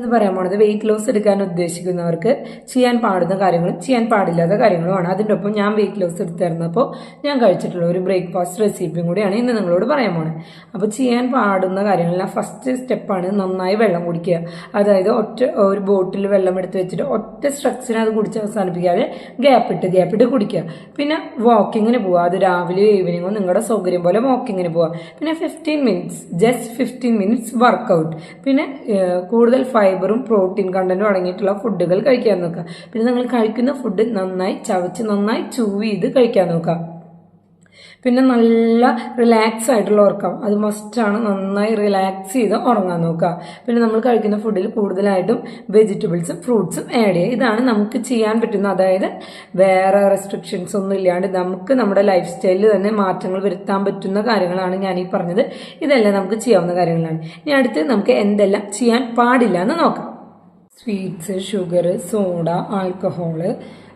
ഞാനിന്ന് പറയാൻ പോണത് വെയിറ്റ് ലോസ് എടുക്കാൻ ഉദ്ദേശിക്കുന്നവർക്ക് ചെയ്യാൻ പാടുന്ന കാര്യങ്ങളും ചെയ്യാൻ പാടില്ലാത്ത കാര്യങ്ങളുമാണ്. അതിന്റെ ഒപ്പം ഞാൻ വെയിറ്റ് ലോസ് എടുത്തിരുന്നപ്പോൾ ഞാൻ കഴിച്ചിട്ടുള്ള ഒരു ബ്രേക്ക്ഫാസ്റ്റ് റെസിപ്പിയും കൂടിയാണ് ഇന്ന് നിങ്ങളോട് പറയാൻ പോണത്. അപ്പോൾ ചെയ്യാൻ പാടുന്ന കാര്യങ്ങളെല്ലാം ഫസ്റ്റ് സ്റ്റെപ്പാണ് നന്നായി വെള്ളം കുടിക്കുക. അതായത് ഒറ്റ ഒരു ബോട്ടിൽ വെള്ളം എടുത്ത് വെച്ചിട്ട് ഒറ്റ സ്ട്രക്ചറിന് അത് കുടിച്ച് അവസാനിപ്പിക്കാതെ ഗ്യാപ്പ് ഇട്ട് ഗ്യാപ്പ് ഇട്ട് കുടിക്കുക. പിന്നെ വാക്കിങ്ങിന് പോവുക. അത് രാവിലെയോ ഈവനിങ്ങോ നിങ്ങളുടെ സൗകര്യം പോലെ വാക്കിങ്ങിന് പോവുക. പിന്നെ fifteen minutes just fifteen minutes workout പിന്നെ കൂടുതൽ കൂടുതൽ ഫൈബറും പ്രോട്ടീൻ കണ്ടന്റും അടങ്ങിയിട്ടുള്ള ഫുഡുകൾ കഴിക്കാൻ നോക്കുക. പിന്നെ നിങ്ങൾ കഴിക്കുന്ന ഫുഡ് നന്നായി ചവച്ച് നന്നായി ചൂവ് ചെയ്ത് കഴിക്കാൻ നോക്കുക. പിന്നെ നല്ല റിലാക്സ് ആയിട്ടുള്ള ഉറക്കം. അത് മസ്റ്റാണ് നന്നായി റിലാക്സ് ചെയ്ത് ഉറങ്ങാൻ നോക്കുക. പിന്നെ നമ്മൾ കഴിക്കുന്ന ഫുഡിൽ കൂടുതലായിട്ടും വെജിറ്റബിൾസും ഫ്രൂട്ട്സും ആഡ് ചെയ്യുക. ഇതാണ് നമുക്ക് ചെയ്യാൻ പറ്റുന്ന അതായത് വേറെ റെസ്ട്രിക്ഷൻസ് ഒന്നും ഇല്ലാണ്ട് നമുക്ക് നമ്മുടെ ലൈഫ് സ്റ്റൈലിൽ തന്നെ മാറ്റങ്ങൾ വരുത്താൻ പറ്റുന്ന കാര്യങ്ങളാണ് ഞാൻ ഈ പറഞ്ഞത്. ഇതെല്ലാം നമുക്ക് ചെയ്യാവുന്ന കാര്യങ്ങളാണ്. ഇനി അടുത്ത് നമുക്ക് എന്തെല്ലാം ചെയ്യാൻ പാടില്ല എന്ന് നോക്കാം. Sweets sugar soda alcohol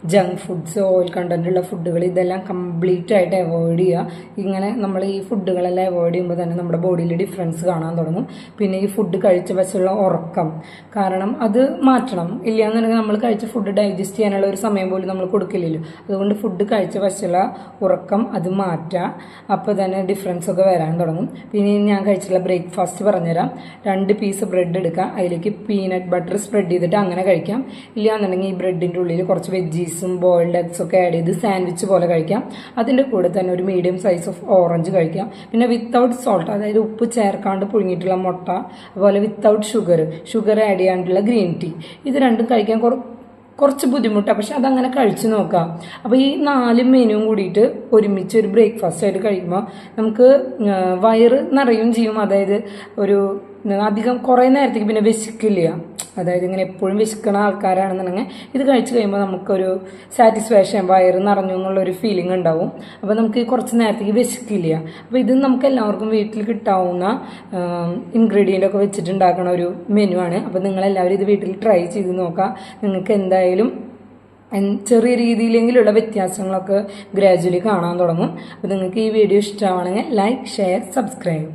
junk foods oil content ഉള്ള ഫുഡുകൾ ഇതെല്ലാം കംപ്ലീറ്റ് ആയിട്ട് അവോയ്ഡ് ചെയ്യുക. ഇങ്ങനെ നമ്മൾ ഈ ഫുഡുകളെല്ലാം അവോയ്ഡ് ചെയ്യുമ്പോൾ തന്നെ നമ്മുടെ ബോഡിയിൽ ഡിഫറൻസ് കാണാൻ തുടങ്ങും. പിന്നെ ഈ ഫുഡ് കഴിച്ച വശമുള്ള ഉറക്കം. കാരണം അത് മാറ്റണം. ഇല്ലയെന്നുണ്ടെങ്കിൽ നമ്മൾ കഴിച്ച ഫുഡ് ഡൈജസ്റ്റ് ചെയ്യാനുള്ള ഒരു സമയം പോലും നമ്മൾ കൊടുക്കില്ലല്ലോ. അതുകൊണ്ട് ഫുഡ് കഴിച്ച വശമുള്ള ഉറക്കം അത് മാറ്റുക അപ്പോൾ തന്നെ ഡിഫറൻസ് ഒക്കെ വരാൻ തുടങ്ങും. പിന്നെ ഞാൻ കഴിച്ചിട്ടുള്ള ബ്രേക്ക്ഫാസ്റ്റ് പറഞ്ഞുതരാം. രണ്ട് പീസ് ബ്രെഡ് എടുക്കുക. അതിലേക്ക് പീനട്ട് ബട്ടർ സ്പ്രെഡ് ചെയ്തിട്ട് അങ്ങനെ കഴിക്കാം. ഇല്ലയെന്നുണ്ടെങ്കിൽ ഈ ബ്രെഡിന്റെ ഉള്ളിൽ കുറച്ച് വെജീസും ബോയിൽഡ് എഗ്സ് ഒക്കെ ആഡ് ചെയ്ത് സാൻഡ്വിച്ച് പോലെ കഴിക്കാം. അതിന്റെ കൂടെ തന്നെ ഒരു മീഡിയം സൈസ് ഓഫ് ഓറഞ്ച് കഴിക്കാം. പിന്നെ വിത്തൗട്ട് സോൾട്ട് അതായത് ഉപ്പ് ചേർക്കാണ്ട് പുഴുങ്ങിയിട്ടുള്ള മുട്ട അതുപോലെ വിത്തൗട്ട് ഷുഗർ ഷുഗർ ആഡ് ചെയ്യാണ്ടുള്ള ഗ്രീൻ ടീ ഇത് രണ്ടും കഴിക്കാൻ കുറ കുറച്ച് ബുദ്ധിമുട്ടാണ് പക്ഷെ അതങ്ങനെ കഴിച്ചു നോക്കാം. അപ്പോൾ ഈ നാല് മെനുവും കൂടിയിട്ട് ഒരുമിച്ച് ഒരു ബ്രേക്ക്ഫാസ്റ്റ് ആയിട്ട് കഴിക്കുമ്പോൾ നമുക്ക് വയറ് നിറയും ചെയ്യും. അതായത് ഒരു അധികം കുറേ നേരത്തേക്ക് പിന്നെ വിശക്കില്ല. അതായത് ഇങ്ങനെ എപ്പോഴും വിശക്കണ ആൾക്കാരാണെന്നുണ്ടെങ്കിൽ ഇത് കഴിച്ചു കഴിയുമ്പോൾ നമുക്കൊരു സാറ്റിസ്ഫാക്ഷൻ വയറ് നിറഞ്ഞു എന്നുള്ളൊരു ഫീലിംഗ് ഉണ്ടാവും. അപ്പോൾ നമുക്ക് കുറച്ച് നേരത്തേക്ക് വിശക്കില്ല. അപ്പോൾ ഇത് നമുക്ക് എല്ലാവർക്കും വീട്ടിൽ കിട്ടാവുന്ന ഇൻഗ്രീഡിയന്റ് ഒക്കെ വെച്ചിട്ടുണ്ടാക്കുന്ന ഒരു മെനു ആണ്. അപ്പോൾ നിങ്ങളെല്ലാവരും ഇത് വീട്ടിൽ ട്രൈ ചെയ്ത് നോക്കാം. നിങ്ങൾക്ക് എന്തായാലും ചെറിയ രീതിയിലെങ്കിലുള്ള വ്യത്യാസങ്ങളൊക്കെ ഗ്രാജുവലി കാണാൻ തുടങ്ങും. അപ്പോൾ നിങ്ങൾക്ക് ഈ വീഡിയോ ഇഷ്ടമാണെങ്കിൽ ലൈക്ക് ഷെയർ സബ്സ്ക്രൈബ്